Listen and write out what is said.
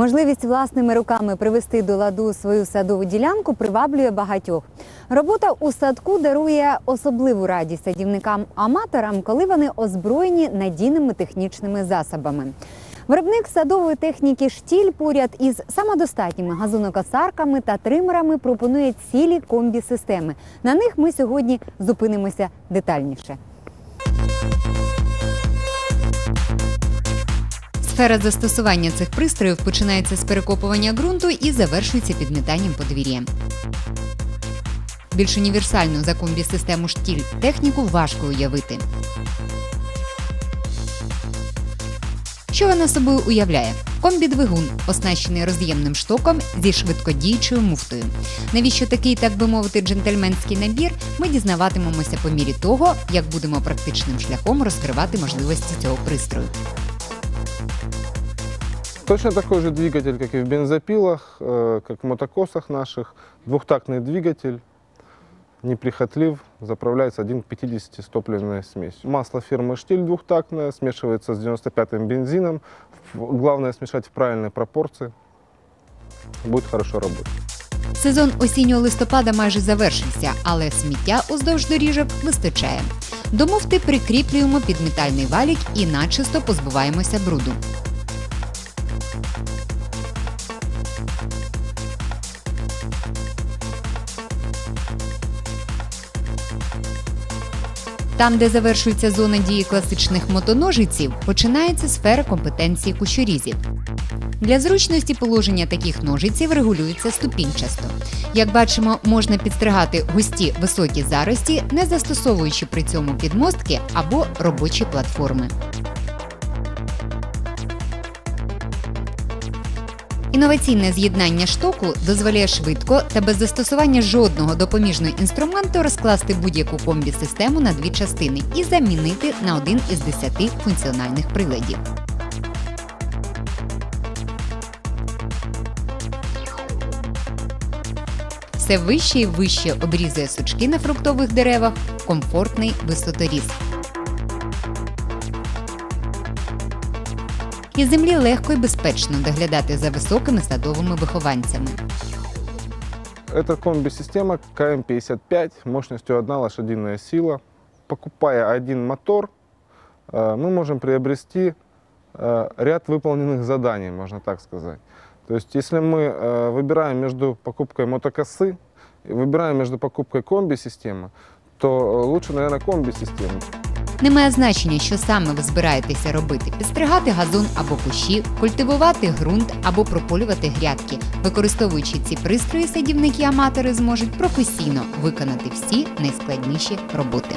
Можливість власними руками привести до ладу свою садову ділянку приваблює багатьох. Робота у садку дарує особливу радість садівникам-аматорам, коли вони озброєні надійними технічними засобами. Виробник садової техніки штіль поряд із самодостатніми газонокосарками та тримерами пропонує цілі комбі-системи. На них ми сьогодні зупинимося детальніше. Сфера застосування цих пристроїв починається з перекопування ґрунту і завершується підмітанням подвір'я. Більш універсальну за комбі-систему штіль техніку важко уявити. Що вона собою уявляє? Комбі-двигун, оснащений роз'ємним штоком зі швидкодіючою муфтою. Навіщо такий, так би мовити, джентльменський набір? Ми дізнаватимемося по мірі того, як будемо практичним шляхом розкривати можливості цього пристрою. Точно такой же двигатель, как и в бензопилах, э, как в мотокосах наших. Двухтактный двигатель, неприхотлив, заправляется 1 к 50 с топливной смесью. Масло фирмы «Штиль» двухтактное, смешивается с 95-м бензином. В- Главное смешать в правильной пропорции. Будет хорошо работать. Сезон осіннього листопада майже завершився, але сміття уздовж доріжок вистачає. До муфти прикріплюємо підмітальний валік і начисто позбуваємося бруду. Там, де завершується зона дії класичних мотоножиців, починається сфера компетенції кущорізів. Для зручності положення таких ножиців регулюється ступінчасто. Як бачимо, можна підстригати густі високі зарості, не застосовуючи при цьому підмостки або робочі платформи. Інноваційне з'єднання штоку дозволяє швидко та без застосування жодного допоміжного інструменту розкласти будь-яку комбі-систему на дві частини і замінити на один із десяти функціональних приладів. Все вище і вище обрізує сучки на фруктових деревах, комфортний висоторіз. Із землі легко і безпечно доглядати за високими садовими вихованцями. Это комби-система КМ-55 мощностью 1 лошадиная сила. Покупая один мотор, э, мы можем приобрести э, ряд выполненных заданий, можно так сказать. То есть, если мы э, выбираем между покупкой мотокосы и выбираем между покупкой комби-системы, то э, лучше, наверное, комби-систему. Немає значення, що саме ви збираєтеся робити: підстригати газон або кущі, культивувати ґрунт або прополювати грядки. Використовуючи ці пристрої, садівники-аматори зможуть професійно виконати всі найскладніші роботи.